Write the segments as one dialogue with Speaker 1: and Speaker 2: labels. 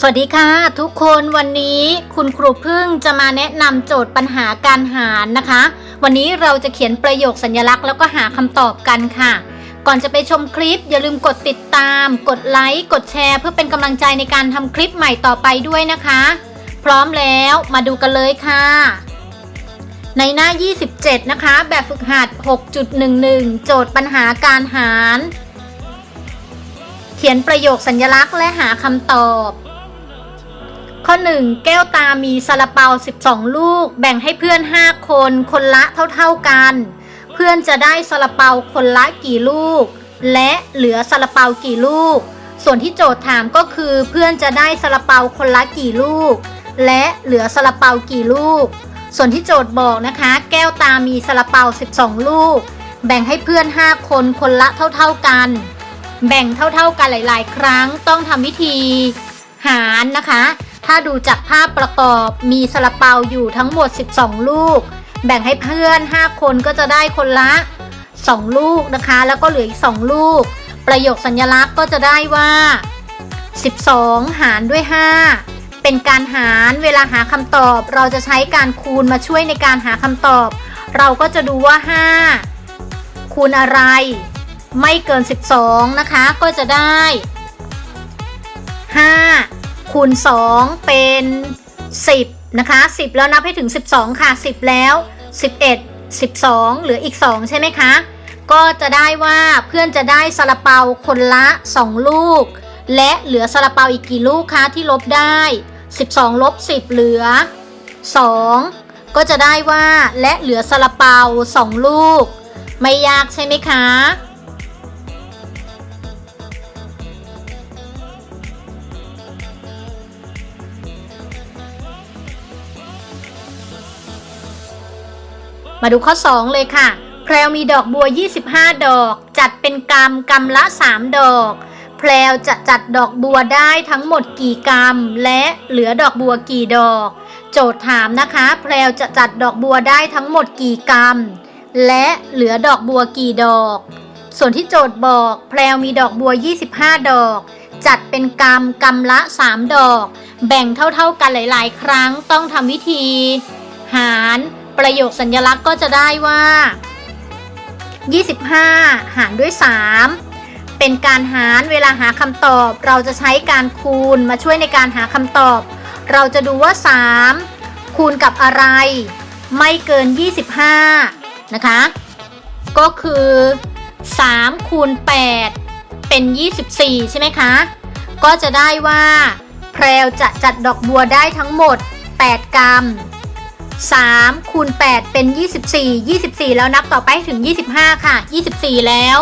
Speaker 1: สวัสดีค่ะ ทุกคนวันนี้คุณครูพึ่งจะมาแนะนำโจทย์ปัญหาการหารนะคะ วันนี้เราจะเขียนประโยคสัญลักษณ์แล้วก็หาคำตอบกันค่ะ ก่อนจะไปชมคลิป อย่าลืมกดติดตาม กดไลค์กดแชร์ เพื่อเป็นกำลังใจในการทำคลิปใหม่ต่อไปด้วยนะคะ พร้อมแล้วมาดูกันเลยค่ะ ในหน้า 27 นะคะ แบบฝึกหัด 6.11 โจทย์ปัญหาการหาร เขียนประโยคสัญลักษณ์และหาคำตอบ ข้อ 1 แก้วตามีซาลาเปา 12 ลูก แบ่งให้เพื่อน 5 คน คนละเท่าๆกัน เพื่อนจะได้ซาลาเปาคนละกี่ลูก และเหลือซาลาเปากี่ลูก ส่วนที่โจทย์ถามก็คือเพื่อนจะได้ซาลาเปาคนละกี่ลูก และเหลือซาลาเปากี่ลูก ส่วนที่โจทย์บอกนะคะ แก้วตามีซาลาเปา 12 ลูก แบ่งให้เพื่อน 5 คนคนละเท่าๆกัน แบ่งเท่าๆกันหลาย ๆ ครั้งต้องทำวิธีหารนะคะ ถ้าดูจากภาพประกอบมีซาลาเปาอยู่ทั้งหมด 12 ลูก แบ่งให้เพื่อน 5 คนก็จะได้คนละ 2 ลูกนะคะ แล้วก็เหลืออีก 2 ลูก ประโยคสัญลักษณ์ก็จะได้ว่า 12 หารด้วย 5 เป็นการหารเวลาหาคำตอบ เราจะใช้การคูณมาช่วยในการหาคำตอบ เราก็จะดูว่า 5 คูณอะไร ไม่เกิน 12 นะคะ ก็จะได้ 5 คูณ 2 เป็น 10 นะคะ 10 แล้วนับให้ถึง 12 ค่ะ 10 แล้ว 11 12 เหลืออีก 2 ใช่ไหมคะ ก็จะได้ว่าเพื่อนจะได้ซาลาเปาคนละ 2 ลูก และเหลือซาลาเปาอีกกี่ลูกคะที่ลบได้ 12 ลบ 10 เหลือ 2 ก็จะได้ว่าและเหลือซาลาเปา 2 ลูก ไม่ยากใช่ไหมคะ มาดูข้อ 2 เลยค่ะ แพรวมีดอกบัว 25 ดอก จัดเป็นกำกำละ 3 ดอก แพรวจะจัดดอกบัวได้ทั้งหมดกี่กำและเหลือดอกบัวกี่ดอก โจทย์ถามนะคะ แพรวจะจัดดอกบัวได้ทั้งหมดกี่กำและเหลือดอกบัวกี่ดอก ส่วนที่โจทย์บอก แพรวมีดอกบัว 25 ดอกจัดเป็นกำกำละ 3 ดอก แบ่งเท่าๆกันหลาย ๆ ครั้งต้องทำวิธี หาร ประโยคสัญลักษณ์ก็จะได้ว่า 25 หารด้วย 3 เป็นการหารเวลาหาคำตอบ เราจะใช้การคูณมาช่วยในการหาคำตอบ เราจะดูว่า 3 คูณกับอะไร ไม่เกิน 25 นะคะ ก็คือ 3 คูณ 8 เป็น 24 ใช่ไหมคะ ก็จะได้ว่า แพรวจะจัดดอกบัวได้ทั้งหมด 8 กรัม 3คูณ8เป็น 24 24 แล้วนับต่อไปให้ถึง 25 ค่ะ 24 แล้ว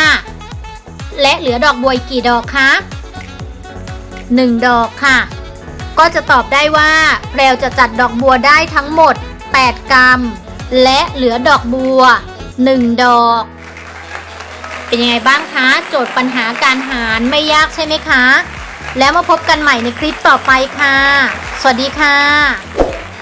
Speaker 1: 25 และเหลือดอกบัวกกี่ดอกคะ 1 ดอกค่ะ ก็จะตอบได้ว่าแพรวจะจัดดอกบัวได้ทั้งหมด 8 กรัม และเหลือดอกบัว 1 ดอก เป็นยังไงบ้างคะ โจทย์ปัญหาการหารไม่ยากใช่ไหมคะ แล้วมาพบกันใหม่ในคลิปต่อไปค่ะ สวัสดีค่ะ